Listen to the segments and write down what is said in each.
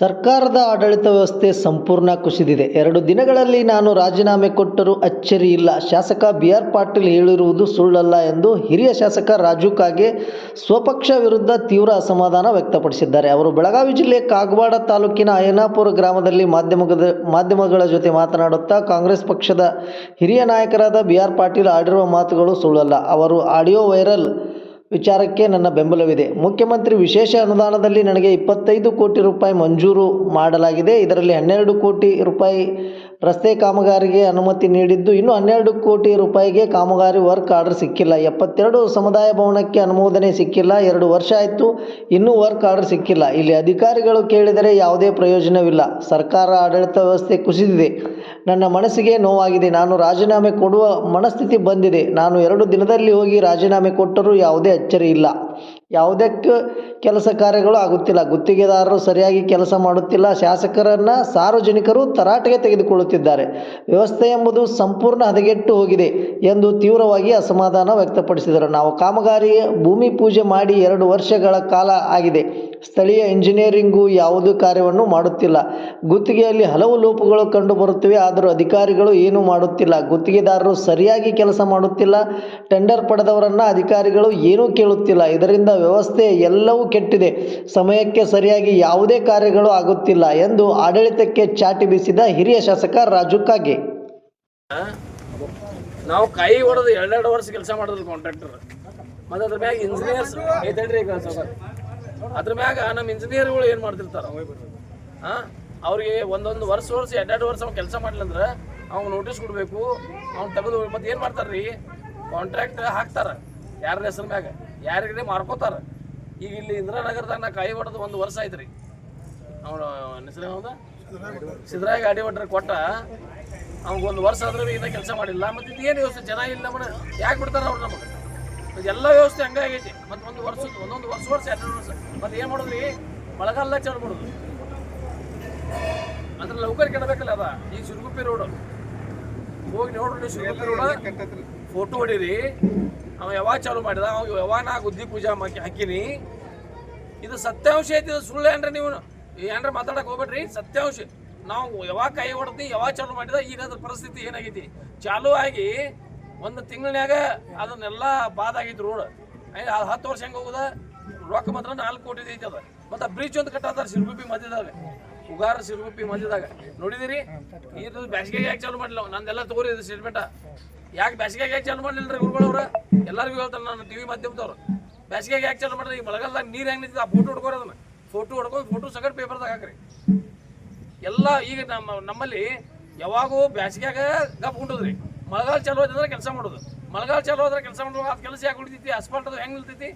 ಸರ್ಕಾರದ ಆಡಳಿತ ವ್ಯವಸ್ಥೆ ಸಂಪೂರ್ಣ ಕುಸಿದಿದೆ. ಎರಡು ದಿನಗಳಲ್ಲಿ ನಾನು ರಾಜೀನಾಮೆ ಕೊಟ್ಟರೂ ಅಚ್ಚರಿ ಇಲ್ಲ. ಶಾಸಕ ಬಿ ಆರ್ ಪಾಟೀಲ್ ಹೇಳಿರುವುದು ಸುಳ್ಳಲ್ಲ ಎಂದು ಹಿರಿಯ ಶಾಸಕ ರಾಜು ಕಾಗೆ ಸ್ವಪಕ್ಷ ವಿರುದ್ಧ ತೀವ್ರ ಅಸಮಾಧಾನ ವ್ಯಕ್ತಪಡಿಸಿದ್ದಾರೆ. ಅವರು ಬೆಳಗಾವಿ ಜಿಲ್ಲೆ ಕಾಗವಾಡ ತಾಲೂಕಿನ ಅಯ್ಯನಾಪುರ ಗ್ರಾಮದಲ್ಲಿ ಮಾಧ್ಯಮದ ಮಾಧ್ಯಮಗಳ ಜೊತೆ ಮಾತನಾಡುತ್ತಾ ಕಾಂಗ್ರೆಸ್ ಪಕ್ಷದ ಹಿರಿಯ ನಾಯಕರಾದ ಬಿ ಆರ್ ಪಾಟೀಲ್ ಆಡಿರುವ ಮಾತುಗಳು ಸುಳ್ಳಲ್ಲ. ಅವರು ಆಡಿಯೋ ವೈರಲ್ ವಿಚಾರಕ್ಕೆ ನನ್ನ ಬೆಂಬಲವಿದೆ. ಮುಖ್ಯಮಂತ್ರಿ ವಿಶೇಷ ಅನುದಾನದಲ್ಲಿ ನನಗೆ ಇಪ್ಪತ್ತೈದು ಕೋಟಿ ರೂಪಾಯಿ ಮಂಜೂರು ಮಾಡಲಾಗಿದೆ. ಇದರಲ್ಲಿ ಹನ್ನೆರಡು ಕೋಟಿ ರೂಪಾಯಿ ರಸ್ತೆ ಕಾಮಗಾರಿಗೆ ಅನುಮತಿ ನೀಡಿದ್ದು ಇನ್ನು ಹನ್ನೆರಡು ಕೋಟಿ ರೂಪಾಯಿಗೆ ಕಾಮಗಾರಿ ವರ್ಕ್ ಆರ್ಡರ್ ಸಿಕ್ಕಿಲ್ಲ. ಎಪ್ಪತ್ತೆರಡು ಸಮುದಾಯ ಭವನಕ್ಕೆ ಅನುಮೋದನೆ ಸಿಕ್ಕಿಲ್ಲ. ಎರಡು ವರ್ಷ ಆಯಿತು, ಇನ್ನೂ ವರ್ಕ್ ಆರ್ಡರ್ ಸಿಕ್ಕಿಲ್ಲ. ಇಲ್ಲಿ ಅಧಿಕಾರಿಗಳು ಕೇಳಿದರೆ ಯಾವುದೇ ಪ್ರಯೋಜನವಿಲ್ಲ. ಸರ್ಕಾರ ಆಡಳಿತ ವ್ಯವಸ್ಥೆ ಕುಸಿದಿದೆ. ನನ್ನ ಮನಸ್ಸಿಗೆ ನೋವಾಗಿದೆ. ನಾನು ರಾಜೀನಾಮೆ ಕೊಡುವ ಮನಸ್ಥಿತಿ ಬಂದಿದೆ. ನಾನು ಎರಡು ದಿನದಲ್ಲಿ ಹೋಗಿ ರಾಜೀನಾಮೆ ಕೊಟ್ಟರೂ ಯಾವುದೇ ಅಚ್ಚರಿ ಇಲ್ಲ. ಯಾವುದೇ ಕ- ಕೆಲಸ ಕಾರ್ಯಗಳು ಆಗುತ್ತಿಲ್ಲ. ಗುತ್ತಿಗೆದಾರರು ಸರಿಯಾಗಿ ಕೆಲಸ ಮಾಡುತ್ತಿಲ್ಲ. ಶಾಸಕರನ್ನು ಸಾರ್ವಜನಿಕರು ತರಾಟೆಗೆ ತೆಗೆದುಕೊಳ್ಳುತ್ತಿದ್ದಾರೆ. ವ್ಯವಸ್ಥೆ ಎಂಬುದು ಸಂಪೂರ್ಣ ಹದಗೆಟ್ಟು ಹೋಗಿದೆ ಎಂದು ತೀವ್ರವಾಗಿ ಅಸಮಾಧಾನ ವ್ಯಕ್ತಪಡಿಸಿದರು. ನಾವು ಕಾಮಗಾರಿ ಭೂಮಿ ಪೂಜೆ ಮಾಡಿ ಎರಡು ವರ್ಷಗಳ ಕಾಲ ಆಗಿದೆ. ಸ್ಥಳೀಯ ಇಂಜಿನಿಯರಿಂಗು ಯಾವುದೇ ಕಾರ್ಯವನ್ನು ಮಾಡುತ್ತಿಲ್ಲ. ಗುತ್ತಿಗೆಯಲ್ಲಿ ಹಲವು ಲೋಪಗಳು ಕಂಡುಬರುತ್ತಿವೆ, ಆದರೂ ಅಧಿಕಾರಿಗಳು ಏನೂ ಮಾಡುತ್ತಿಲ್ಲ. ಗುತ್ತಿಗೆದಾರರು ಸರಿಯಾಗಿ ಕೆಲಸ ಮಾಡುತ್ತಿಲ್ಲ, ಟೆಂಡರ್ ಪಡೆದವರನ್ನು ಅಧಿಕಾರಿಗಳು ಏನೂ ಕೇಳುತ್ತಿಲ್ಲ. ಇದರಿಂದ ವ್ಯವಸ್ಥೆ ಎಲ್ಲವೂ ಕೆಟ್ಟಿದೆ. ಸಮಯಕ್ಕೆ ಸರಿಯಾಗಿ ಯಾವುದೇ ಕಾರ್ಯಗಳು ಆಗುತ್ತಿಲ್ಲ ಎಂದು ಆಡಳಿತಕ್ಕೆ ಚಾಟಿ ಬೀಸಿದ ಹಿರಿಯ ಶಾಸಕ ರಾಜು ಕಾಗೆ. ನಾವು ಕೈ ಹೊಡೆದು ಎರಡೆರಡು ವರ್ಷ ಕೆಲಸ ಮಾಡಿದ್ರು ಕಾಂಟ್ರಾಕ್ಟರ್ ಮತ್ತು ಅದ್ರ ಮ್ಯಾಗ ಇಂಜಿನಿಯರ್ಸ್ ಐತೇನ್ರಿ ಈಗ? ಅದ್ರ ಮ್ಯಾಗ ನಮ್ಮ ಇಂಜಿನಿಯರ್ಗಳು ಏನು ಮಾಡ್ತಿರ್ತಾರ? ಹಾಂ ಅವ್ರಿಗೆ ಒಂದೊಂದು ವರ್ಷ ವರ್ಷ, ಎರಡೆರಡು ವರ್ಷ ಅವ್ನು ಕೆಲಸ ಮಾಡ್ಲಂದ್ರೆ ಅವ್ನು ನೋಟಿಸ್ ಕೊಡಬೇಕು, ಅವ್ನು ತೆಗೆದು ಮತ್ತೆ ಏನು ಮಾಡ್ತಾರ್ರಿ? ಕಾಂಟ್ರಾಕ್ಟ್ ಹಾಕ್ತಾರ ಯಾರ ಹೆಸರು ಮ್ಯಾಗ ಯಾರಿಗೆ ಮಾರ್ಕೋತಾರ. ಈಗ ಇಲ್ಲಿ ಇಂದಿರಾನಗರದಾಗ ನಾ ಕೈ ಹೊಡೆದು ಒಂದು ವರ್ಷ ಆಯ್ತು ಅವನು ಹೆಸರು ಹೌದಾ ಸಿದ್ದರಾಯ ಗಾಡಿ ಹೊಡ್ರೆ ಕೊಟ್ಟ ಅವ್ನಿಗೆ ಒಂದು ವರ್ಷ ಆದ್ರೆ ಇನ್ನೂ ಕೆಲಸ ಮಾಡಿಲ್ಲ. ಮತ್ತು ಏನು ಯೋಚನೆ? ಜನ ಇಲ್ಲ ಮೇಡಮ್ ಯಾಕೆ ಬಿಡ್ತಾರೆ ಅವ್ರು ನಮಗೆ? ಎಲ್ಲ ವ್ಯವಸ್ಥೆ ಹಂಗಾಗೈತಿ ಮತ್ತು ಒಂದು ವರ್ಷ ಒಂದೊಂದು ವರ್ಷ ವರ್ಷ ಎರಡು ವರ್ಷ. ಮತ್ತು ಏನು ಮಾಡೋದ್ರಿ? ಮಳೆಗಾಲದಾಗ ಚಾಲು ಮಾಡುದು ಅಂದ್ರೆ ಲೌಕರ್ ಕೆಡಬೇಕಲ್ಲ ಅದ. ಈ ಸಿರುಗುಪ್ಪಿ ರೋಡ್ ಹೋಗಿ ನೋಡ್ರಿ ಸಿರುಗುಪ್ಪಿ ರೋಡ್ ಫೋಟೋ ಹೊಡೀರಿ. ಅವ ಯಾವಾಗ ಚಾಲು ಮಾಡಿದ? ಅವ ಯಾವಾಗ ನಾ ಗುದ್ದಿ ಪೂಜಾ ಹಾಕಿ ಹಾಕಿನಿ? ಇದು ಸತ್ಯಾಂಶ ಐತಿ ಇದು ಸುಳ್ಳು ಏನ್ರಿ ನೀವು? ಏನ್ರ ಮಾತಾಡಕ್ ಹೋಗ್ಬೇಡ್ರಿ. ಸತ್ಯಾಂಶ. ನಾವು ಯಾವಾಗ ಕೈ ಹೊಡೆದಿ ಯಾವಾಗ ಚಾಲು ಮಾಡಿದ ಈಗ ಅದ್ರ ಪರಿಸ್ಥಿತಿ ಏನಾಗೈತಿ? ಚಾಲು ಆಗಿ ಒಂದು ತಿಂಗಳನ್ಯಾಗ ಅದನ್ನೆಲ್ಲ ಬಾದ್ ರೋಡ್ ರೋಡ್ ಹತ್ತು ವರ್ಷ ಹೆಂಗೆ ಹೋಗುದ? ರೊಕ್ಕ ಮಾತ್ರ ನಾಲ್ಕು ಕೋಟಿ ಐತಿ ಅದ. ಮತ್ತೆ ಬ್ರಿಡ್ಜ್ ಒಂದು ಕಟ್ಟಾತಾರ ಸಿರುಗುಪ್ಪಿ ಮಧ್ಯದಾಗ. ಉಗಾರ ಸಿರುಗುಪ್ಪಿ ಮಧ್ಯದಾಗ. ನೋಡಿದಿರಿ? ಇದು ಬ್ಯಾಸಿಗೆಗೆ ಯಾಕೆ ಚಾಲು ಮಾಡಿಲ್ಲ ನಂದೆಲ್ಲ ತಗೋರಿ ಇದು ಸ್ಟೇಟ್ಮೆಂಟ ಯಾಕೆ ಬ್ಯಾಸಿಗೆಗೆ ಯಾಕೆ ಚಾಲು ಮಾಡಲಿಲ್ಲ ರೀ ಗುರುಗಳವ್ರ ಎಲ್ಲರಿಗೂ ಹೇಳ್ತಾರೆ ನಾನು ಟಿವಿ ಮಾಧ್ಯಮದವ್ರು. ಬ್ಯಾಸಿಗೆಗೆ ಯಾಕೆ ಚಾಲು ಮಾಡಿದ್ರೆ ಈ ಮಳೆಗಾಲದಾಗ ನೀರು ಹೆಂಗೆ ನಿಂತಿದೆ? ಆ ಫೋಟೋ ಹೊಡ್ಕೋರಿ ಅದನ್ನ. ಫೋಟೋ ಹೊಡ್ಕೊಂಡು ಫೋಟೋ ಸಗಟ್ ಪೇಪರ್ದಾಗ ಹಾಕ್ರಿ. ಎಲ್ಲ ಈಗ ನಮ್ಮ ನಮ್ಮಲ್ಲಿ ಯಾವಾಗೂ ಬ್ಯಾಸಿಗ್ಯಾಗ ಗಪ್ ಉಂಟದ್ರಿ ಮಳೆಗಾಲ ಚಾಲು ಆಯ್ತಂದ್ರೆ ಕೆಲಸ ಮಾಡೋದು. ಮಳೆಗಾಲ ಚಾಲು ಆದ್ರೆ ಕೆಲಸ ಮಾಡೋದು ಅದು ಕೆಲಸ ಯಾಕೆ ಉಳಿತೈತಿ ಅಸ್ಫಾಲ್ಟ್ ಅದು ಹೆಂಗೆ ನಿಲ್ತೈತಿ?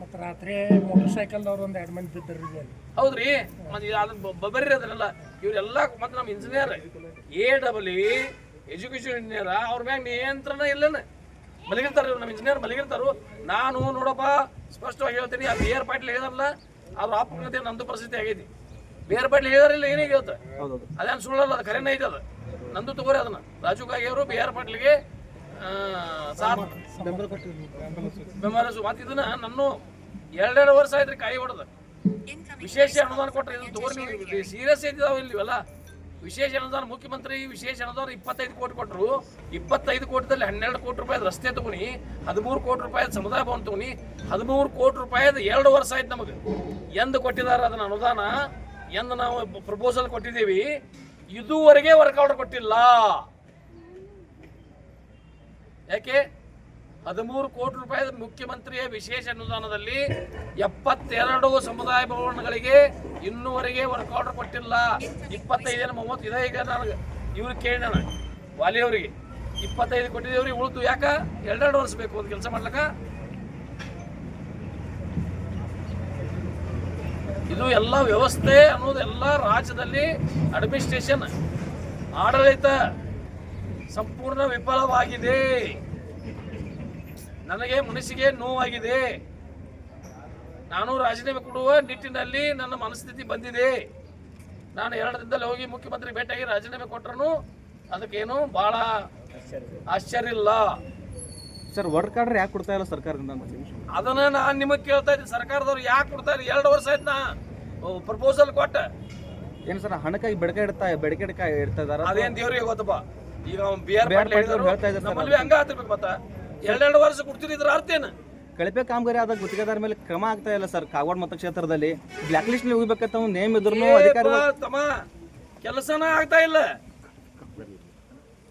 ಮತ್ತು ರಾತ್ರಿ ಮೋಟರ್ ಸೈಕಲ್ದವ್ರು ಒಂದು ಎರಡು ಮಂದಿ ಬಿದ್ದರು ಇಲ್ಲಿ ಹೌದ್ರಿ? ಮತ್ತೆ ಅದನ್ನ ಬಬ್ಬರಿ ಅದನ್ನೆಲ್ಲ ಇವರೆಲ್ಲ ಮತ್ತೆ ನಮ್ಮ engineer A double education engineer ಅವ್ರ ಮ್ಯಾಗ ನಿಯಂತ್ರಣ ಇಲ್ಲನ? ಮಲಗಿರ್ತಾರ ಇವ್ರು ನಮ್ಮ ಇಂಜಿನಿಯರ್ ಮಲಗಿರ್ತಾರು. ನಾನು ನೋಡಪ್ಪ ಸ್ಪಷ್ಟವಾಗಿ ಹೇಳ್ತೀನಿ ಆ ಬೇರೆ ಪಾಟ್ಲಿ ಹೇಳಿದಾರಲ್ಲ ಅವ್ರ ಆಪಕತೆ ನಂದು ಪರಿಸ್ಥಿತಿ ಆಗೈತಿ. ಬೇರೆ ಪಾಟ್ಲಿ ಪಾಟೀಲ್ ಹೇಳಿದಾರಿಲ್ಲ ಹೇಳ್ತಾರೆ ಹೇಳ್ತ? ಅದೇನು ಸುಳ್ಳಲ್ಲ ಅದು ಕರೆನೇ ಐತೆ ಅದು ನಂದು ತಗೋರಿ ಅದನ್ನ. ರಾಜು ಕಾಗೆ ಅವರು ಬಿ ಆರ್ ಪಾಟೀಲ್ಗೆ ಬೆಂಬಲ ಮತ್ತೆ ಇದನ್ನ ನಾನು ಎರಡೆರಡು ವರ್ಷ ಆಯ್ತ್ರಿ ಕಾಯಿ ಹೊಡೆದ. ವಿಶೇಷ ಅನುದಾನ ಕೊಟ್ಟರೆ ಇದನ್ನ ತಗೋರಿ ಸೀರಿಯಸ್ ಐತಿದಾವ ಇಲ್ಲಿ ಇವೆಲ್ಲ ವಿಶೇಷ ಅನುದಾನ, ಮುಖ್ಯಮಂತ್ರಿ ವಿಶೇಷ ಅನುದಾನ ಇಪ್ಪತ್ತೈದು ಕೋಟಿ ಕೊಟ್ಟರು ಇಪ್ಪತ್ತೈದು ಕೋಟಿದಲ್ಲಿ ಹನ್ನೆರಡು ಕೋಟಿ ರೂಪಾಯಿ ರಸ್ತೆ ತಗೊನಿ, ಹದಿಮೂರು ಕೋಟಿ ರೂಪಾಯಿ ಸಮುದಾಯ ಭವನ ತಗೊನಿ, ಹದಿಮೂರು ಕೋಟಿ ರೂಪಾಯಿ ಎರಡು ವರ್ಷ ಆಯ್ತು ನಮಗೆ. ಎಂದು ಕೊಟ್ಟಿದ್ದಾರೆ ಅದನ್ನ ಅನುದಾನ, ಎಂದು ನಾವು ಪ್ರಪೋಸಲ್ ಕೊಟ್ಟಿದ್ದೀವಿ. ಇದುವರೆಗೆ ವರ್ಕ್ ಆರ್ಡರ್ ಕೊಟ್ಟಿಲ್ಲ. ಯಾಕೆ? ಹದಿಮೂರು ಕೋಟಿ ರೂಪಾಯಿ ಮುಖ್ಯಮಂತ್ರಿಯ ವಿಶೇಷ ಅನುದಾನದಲ್ಲಿ ಎಪ್ಪತ್ತೆರಡು ಸಮುದಾಯ ಭವನಗಳಿಗೆ ಇನ್ನೂವರೆಗೆ ವರ್ಕ್ ಆರ್ಡರ್ ಕೊಟ್ಟಿಲ್ಲ. ಇಪ್ಪತ್ತೈದು ಮೂವತ್ತು ಇದೆ ಈಗ ನನಗೆ ಇವ್ರು ಕೇಳಿ ನಾನು. ವಾಲಿಯವರಿಗೆ ಇಪ್ಪತ್ತೈದು ಕೊಟ್ಟಿದ್ದೇವ್ರಿಗೆ ಉಳಿದು ಯಾಕೆ? ಎರಡೆರಡು ವರ್ಷ ಬೇಕು ಒಂದು ಕೆಲಸ ಮಾಡ್ಲಕ್ಕ? ಇದು ಎಲ್ಲ ವ್ಯವಸ್ಥೆ ಅನ್ನೋದು ಎಲ್ಲ ರಾಜ್ಯದಲ್ಲಿ ಅಡ್ಮಿನಿಸ್ಟ್ರೇಷನ್ ಆಡಳಿತ ಸಂಪೂರ್ಣ ವಿಫಲವಾಗಿದೆ. ನನಗೆ ಮನಸ್ಸಿಗೆ ನೋವಾಗಿದೆ. ನಾನು ರಾಜೀನಾಮೆ ಕೊಡುವ ನಿಟ್ಟಿನಲ್ಲಿ ನನ್ನ ಮನಸ್ಥಿತಿ ಬಂದಿದೆ. ನಾನು ಎರಡು ದಿನದಲ್ಲಿ ಹೋಗಿ ಮುಖ್ಯಮಂತ್ರಿ ಭೇಟಿಯಾಗಿ ರಾಜೀನಾಮೆ ಕೊಟ್ಟರು ಅದಕ್ಕೇನು ಭಾಳ ಆಶ್ಚರ್ಯ ಇಲ್ಲ. ಸರ್ ವರ್ಕ್ ಯಾಕೆ ಕೊಡ್ತಾ ಇಲ್ಲ ಸರ್ಕಾರದಿಂದ ಅದನ್ನ ನಾನು ನಿಮಗೆ ಕೇಳ್ತಾ ಇದ್ದೀನಿ. ಸರ್ಕಾರದವ್ರು ಯಾಕೆ ಕೊಡ್ತಾ ಇಲ್ಲ? ಎರಡು ವರ್ಷ ಆಯ್ತು ನಾ ಪ್ರಪೋಸಲ್ ಕೊಟ್ಟ. ಏನು ಸರ್ ಹಣಕಾಯಿ ಬೆಡಕೆ ಇಡ್ತಾ ಬೆಡಕೆ ಇಡ್ತಾ ಇದಾರ ಅದೇನ್ ದೇವ್ರಿಗೆ ಗೊತ್ತಪ್ಪ? ಈಗ ಅವ್ನು ಬಿ ಆರ್ ಹೇಳ್ತಾ ಇದ್ದಾರೆ ಸರ್ ನಮ್ಮಲ್ಲಿ ಹಂಗ ಆಗ್ತಿರ್ಬೇಕು ಮತ್ತ. ಎರಡೆರಡು ವರ್ಷ ಕೊಡ್ತಿದ್ರ ಅರ್ಥ ಏನು? ಕಳಪೆ ಕಾಮಗಾರಿ ಆದ ಗುತ್ತಿಗೆದಾರ ಮೇಲೆ ಕ್ರಮ ಆಗ್ತಾ ಇಲ್ಲ ಸರ್ ಕಾಗವಾಡ ಮತಕ್ಷೇತ್ರದಲ್ಲಿ. ಬ್ಲಾಕ್ ಲಿಸ್ಟ್ನಲ್ಲಿ ಹೋಗ್ಬೇಕಂತ ಒಂದು ನೇಮ್ ಇದ್ರು ಅಧಿಕಾರಿ ತಮ್ಮ. ಕೆಲಸನ ಆಗ್ತಾ ಇಲ್ಲ.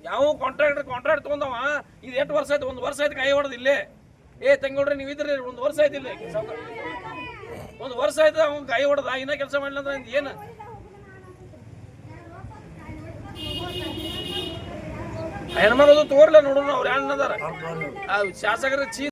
ಯಾವ ಕಾಂಟ್ರಾಕ್ಟರ್ ಕಾಂಟ್ರಾಕ್ಟ್ ತಗೊಂಡವ? ಇದು ಎಷ್ಟು ವರ್ಷ ಆಯ್ತು? ಒಂದು ವರ್ಷ ಆಯ್ತು ಕೈ ಹೊಡೆದಿಲ್ಲೇ ಏ ತಂಗೋಡ್ರಿ ನೀವು ಇದ್ರಿ ಒಂದು ವರ್ಷ ಆಯ್ತು ಇಲ್ಲೇ. ಒಂದು ವರ್ಷ ಆಯ್ತು ಅವ್ನು ಕೈ ಹೊಡೆದ, ಇನ್ನ ಕೆಲಸ ಮಾಡಿಲ್ಲ ಅಂದ್ರೆ ಏನ? ಹೆಣ್ಮಗಳು ತೋರ್ಲ ನೋಡೋಣ ಅವ್ರು ಹೆಣ್ಣದಾರ ಶಾಸಕರ ಚೀ